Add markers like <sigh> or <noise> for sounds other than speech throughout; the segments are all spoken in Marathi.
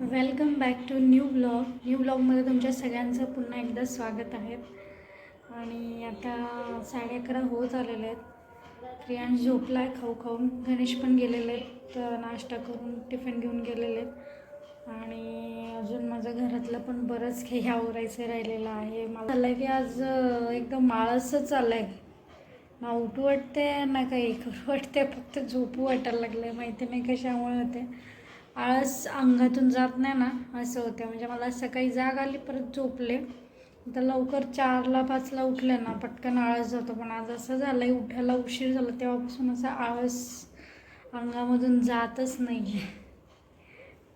Welcome back to new blog. New ब्लॉगमध्ये तुमच्या सगळ्यांचं पुन्हा एकदा स्वागत आहे. आणि आता साडे अकरा होत आलेले आहेत. प्रियांश झोपला आहे खाऊ खाऊन. गणेश पण गेलेले आहेत नाश्ता करून टिफिन घेऊन गेलेले आहेत. आणि अजून माझं घरातलं पण बरंच काही आवरायचं राहिलेलं आहे. मला चाललं आहे की आज एकदम माळसच चाललं आहे ना उठू वाटते ना काही करू वाटते फक्त झोपू वाटायला लागलं आहे माहिती नाही कशामुळे होते आळस अंगातून जात नाही ना असं होतं. म्हणजे मला सकाळी जाग आली परत झोपले. तर लवकर चारला पाचला उठले ना पटकन आळस जातो. पण आज असं झालं आहे उठायला उशीर झाला तेव्हापासून असा आळस अंगामधून जातच नाही आहे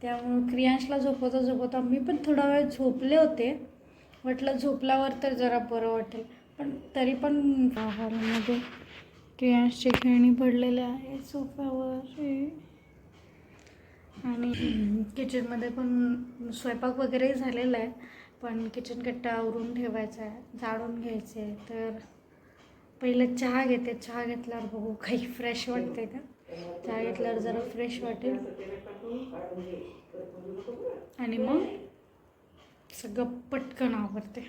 त्यामुळं क्रियांशला झोपवता झोपवता मी पण थोडा वेळ झोपले होते. म्हटलं झोपल्यावर तर जरा बरं वाटेल. पण तरी पण हॉलमध्ये क्रियांशची खेळणी पडलेले आहे. सोफ्यावर आणि किचनमध्ये पण स्वयंपाक वगैरे झालेला आहे पण किचन कट्टा आवरून ठेवायचा आहे जाळून घ्यायचे आहे. तर पहिलं चहा घेते चहा घेतल्यावर बघू काही फ्रेश वाटते का? चहा घेतल्यावर जरा फ्रेश वाटेल. आणि मग सगळं पटकन आवडते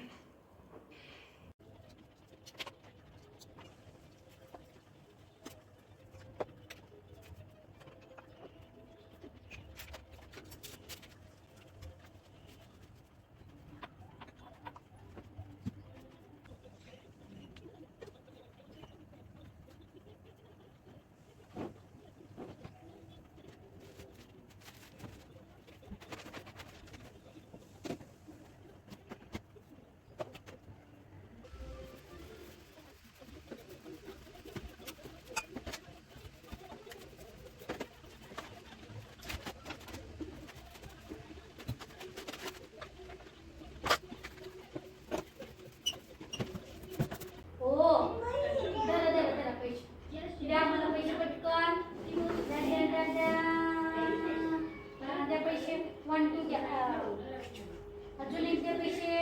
हो द्या द्या द्या पैसे द्या मला पैसे पटकन द्या द्या द्या द्या मला द्या पैसे वन टू द्या अजून एक द्या पैसे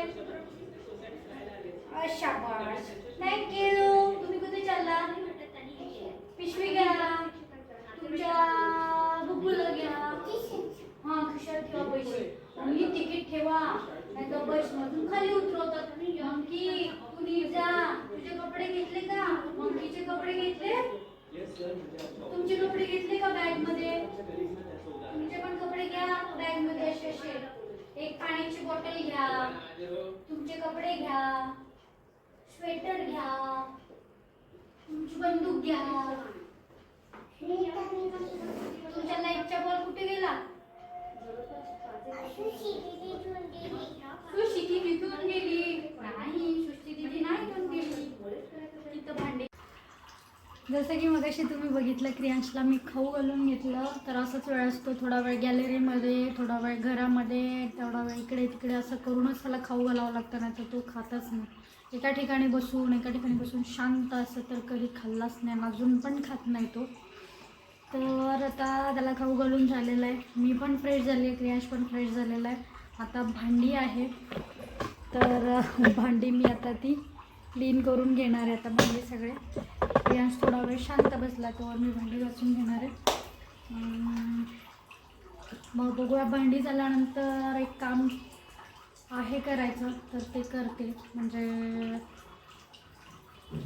शाबाश. थँक्यू तुम्ही कुठे चालला? पिशवी घ्या. तुमच्या बुबूला घ्या. हा खिशात ठेवा पैसे. आणि तिकीट ठेवा. नाही तर बस मधून खाली उतरवतात. मंकी तुम्ही जा? तुझे कपडे घेतले का? मंकीचे कपडे घेतले? तुमचे कपडे घेतले का बॅगमध्ये तुमचे पण कपडे घ्या बॅगमध्ये असे असे. एक पाण्याची बॉटल घ्या. तुमचे कपडे घ्या. स्वेटर घ्या. तुमची बंदूक घ्या. तुमच्या लाईफचा बॉल कुठे गेला? सुशी तिथून गेली. नाही सुशी दिदी नाही इथून गेली. तिथं भांडे. जसं की मग अशी तुम्ही बघितलं क्रियांशला मी खाऊ घालून घेतलं तर असंच वेळ असतो थोडा वेळ गॅलरीमध्ये थोडा वेळ घरामध्ये थोडा वेळ इकडे तिकडे असं करूनच त्याला खाऊ घालावं लागतं नाही तर तो खातच नाही. एका ठिकाणी बसून एका ठिकाणी बसून शांत असं तर कधी खाल्लाच नाही अजून पण खात नाही तो. तर आता त्याला खाऊ घालून झालेला आहे. मी पण फ्रेश झाली आहे क्रियाश पण फ्रेश झालेला आहे. आता भांडी आहे. तर <laughs> भांडी मी आता ती क्लीन करून घेणार आहे. आता भांडी सगळे. क्रियांश थोडा वेळ शांत बसला तो मी भांडी वाचून घेणार आहे. मग बघूया भांडी झाल्यानंतर एक काम आहे करायचं तर ते करते. म्हणजे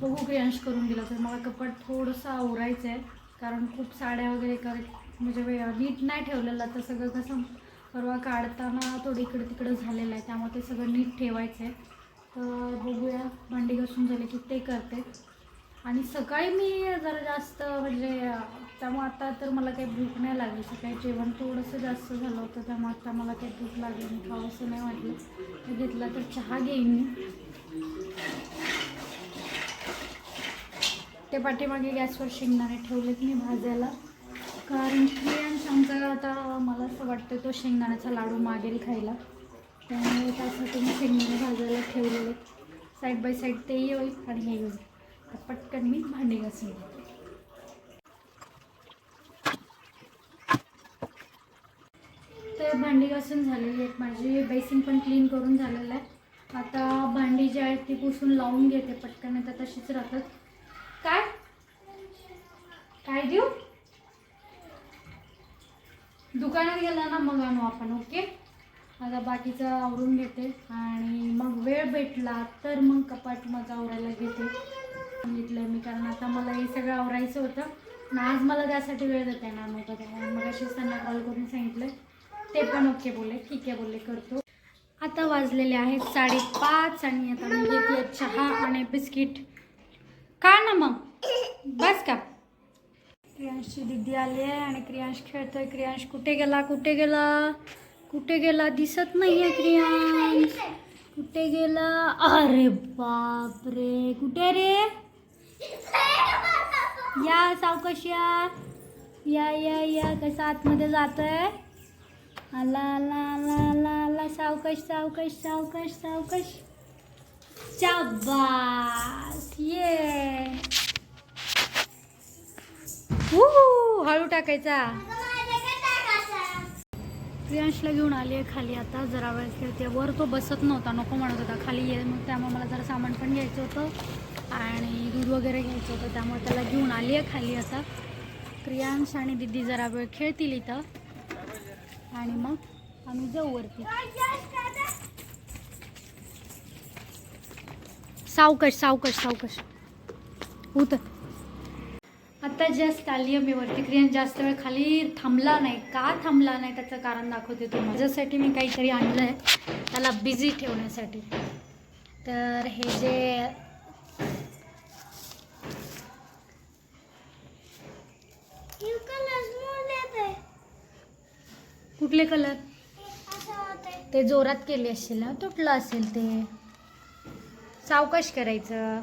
बघू क्रियांश करून दिला तर. मला कपाट थोडंसं आवरायचं आहे कारण खूप साड्या वगैरे कर म्हणजे वे- नीट नाही ठेवलेलं तर सगळं कसं परवा काढताना थोडं इकडं तिकडं झालेलं आहे. त्यामुळे ते सगळं नीट ठेवायचं आहे तर बघूया भांडी घासून झाले की ते करते. आणि सकाळी मी जरा जास्त म्हणजे त्यामुळे आता तर मला काही भूक नाही लागली. सकाळी जेवण थोडंसं जास्त झालं होतं त्यामुळे आता मला काही भूक लागली नाही खावंसं नाही वाटलं. मी घेतला तर चहा घेईन मी. ते पाठीमागे गॅसवर शेंगदाणे ठेवलेत मी भाजायला. कारण प्रियांश आमचा आता मला असं वाटतं तो शेंगदाण्याचा लाडू मागेल खायला. त्यामुळे त्यासाठी मी शेंगदाणे भाजायला ठेवलेले. साईड बाय साईड तेही होईल आणि हे होईल. पटकन मी भांडी घासून घेते. तर भांडी घासून झालेली आहेत माझी बेसिन पण क्लीन करून झालेलं आहे. आता भांडी जी आहेत ती पुसून लावून घेते पटकन आता तशीच राहतात. काय? काय देऊ? दुकानात गेला ना मग आणू आपण ओके? आता बाकीचं आवरून घेते. आणि मग वेळ भेटला तर मग कपाट मग आवरायला घेते. सांगितलं मी कारण आता मला हे सगळं आवरायचं होतं. आणि आज मला त्यासाठी वेळ देता येणार नव्हता त्यामुळे मग अशीच त्यांना कॉल करून सांगितलं ते पण ओके बोलले ठीक आहे बोलले करतो. आता वाजलेले आहेत साडेपाच आणि आता मी घेते चहा आणि बिस्किट. का ना मग. बस का? क्रियांशची दिदी आली आहे आणि क्रियांश खेळतोय. क्रियांश कुठे गेला? कुठे गेला? कुठे गेला? दिसत नाही आहे क्रियांश. कुठे गेला? अरे बाप रे कुठे रे? या सावकाश या या या. या कसं आतमध्ये जातोय? आला आला आला आला आला. सावकश सावकाश सावकश सावकश. शाबास. ये. हळू टाकायचा. प्रियांशला घेऊन आली आहे खाली आता. जरा वेळ खेळते वर तो बसत नव्हता. नको म्हणत होता. खाली ये. मग त्यामुळे मला जरा सामान पण घ्यायचं होतं. आणि दूध वगैरे घ्यायचं होतं त्यामुळे त्याला घेऊन आली आहे खाली आता प्रियांश आणि दिदी जरा वेळ खेळतील इथं. आणि मग आम्ही जाऊ वरती. सावकाश सावकाश सावकाश. उतर आता जस्ट आली आहे मी वरती. क्रियान जास्त वेळ खाली थांबला नाही. का थांबला नाही? त्याचं कारण दाखवते तू माझ्यासाठी मी काहीतरी आणलं आहे त्याला बिझी ठेवण्यासाठी. तर हे जे कुठले कलर ते जोरात केले असेल ना तुटलं असेल ते. सावकाश करायचं.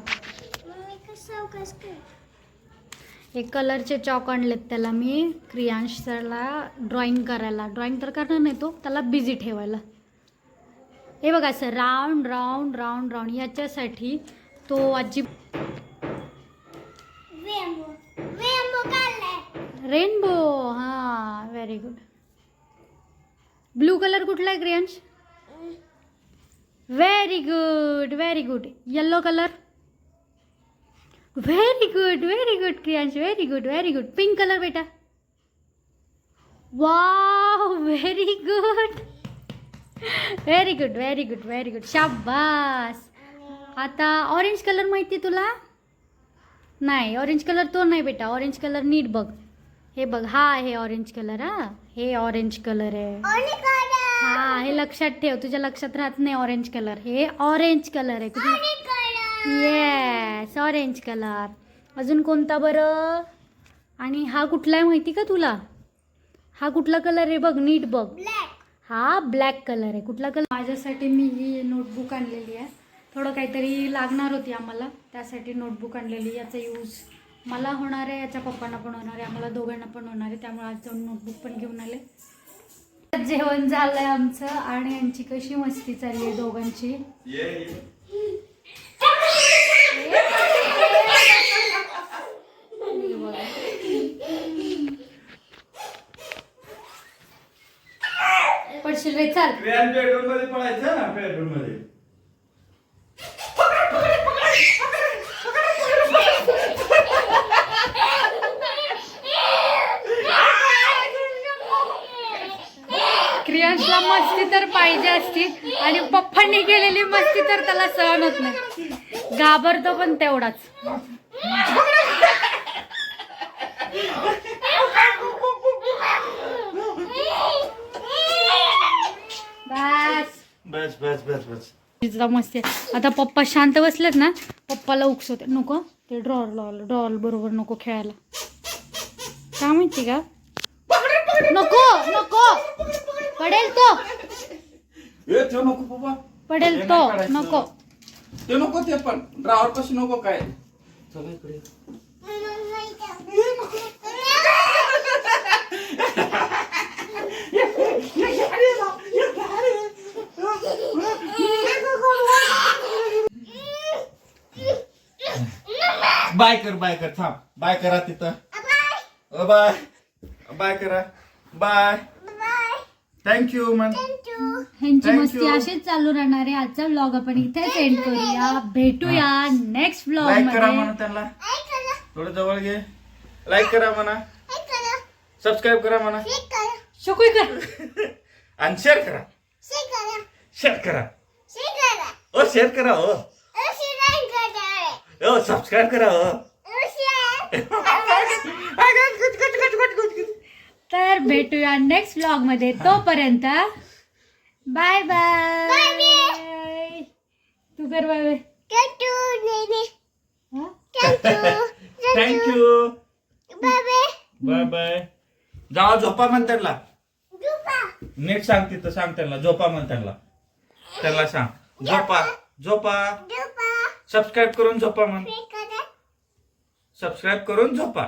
एक कलरचे चॉक आणलेत त्याला मी क्रियांश सरला ड्रॉइंग करायला. ड्रॉइंग तर करणार नाही तो त्याला बिझी ठेवायला. हे बघा sir round round round round याच्यासाठी तो आजी रेनबो हां व्हेरी गुड ब्लू कलर कुठला आहे Kriyansh very good very good yellow colour very good very good Kriyansh very good very good pink colour बेटा wow very good very good very good very good शाबास आता ऑरेंज कलर माहिती आहे तुला नाही ऑरेंज कलर तो नाही बेटा ऑरेंज कलर नीट बघ हे बघ हा आहे ऑरेंज कलर हा. हे ऑरेंज कलर आहे. हा हे लक्षात ठेव तुझ्या लक्षात राहत नाही ऑरेंज कलर हे ऑरेंज कलर आहे कुठला येस ऑरेंज कलर अजून कोणता बरं? आणि हा कुठला आहे माहिती का तुला? हा कुठला कलर आहे बघ नीट बघ. हा ब्लॅक कलर आहे. कुठला कलर माझ्यासाठी मी ही नोटबुक आणलेली आहे. थोडं काहीतरी लागणार होती आम्हाला त्यासाठी नोटबुक आणलेली याचा यूज मला होणार आहे याच्या पप्पांना पण होणार आहे आम्हाला दोघांना पण होणार आहे त्यामुळे आज जाऊन नोटबुक पण घेऊन आले. जेवण झालंय आमचं आणि यांची कशी मस्ती चालली आहे दोघांची? पडशील रे चाल. बेडरूममध्ये ना बेडरूममध्ये? क्रियांशला मस्ती तर पाहिजे असती आणि पप्पांनी केलेली मस्ती तर त्याला सहन होत नाही. घाबरतो पण तेवढाच. बस. बस बस बस बस. तिचा मस्ती आहे. आता पप्पा शांत बसलेत ना पप्पाला उकसवते. नको ते ड्रॉर लावलं ड्रॉर बरोबर नको खेळायला. का माहिती का? नको नको. पडेल तो. ए ते नको बाबा. पडेल तो नाही. नको. ते नको ते पण. ड्रावर कशी नको काय. चला इकडे. बाय कर बाय कर थांब. बाय करा तिथं. बाय. बाय करा. बाय. थँक्यू मन ह्यांची Thank मस्ती you. अशीच चालू राहणार आहे आजचा व्लॉग आपण इथेच एंड करूया भेटूया नेक्स्ट व्लॉग लाईक करा मध्ये म्हणा त्यांना थोडं जवळ घे लाईक करा म्हणा सबस्क्राईब करा म्हणा शकुई कर आणि शेअर करा शेअर करा ओ शेअर करा हो ओ सबस्क्राईब करा हो तर भेटूया नेक्स्ट ब्लॉगमध्ये. तोपर्यंत बाय बाय तू कर बाय बाय हा? थँक्यू बाय बाय जावा झोपा म्हण त्यांना. नीट सांग तिथं सांग त्यांना. झोपा म्हण त्यांना. त्यांना सांग. झोपा झोपा. सबस्क्राईब करून झोपा म्हण. सबस्क्राईब करून झोपा.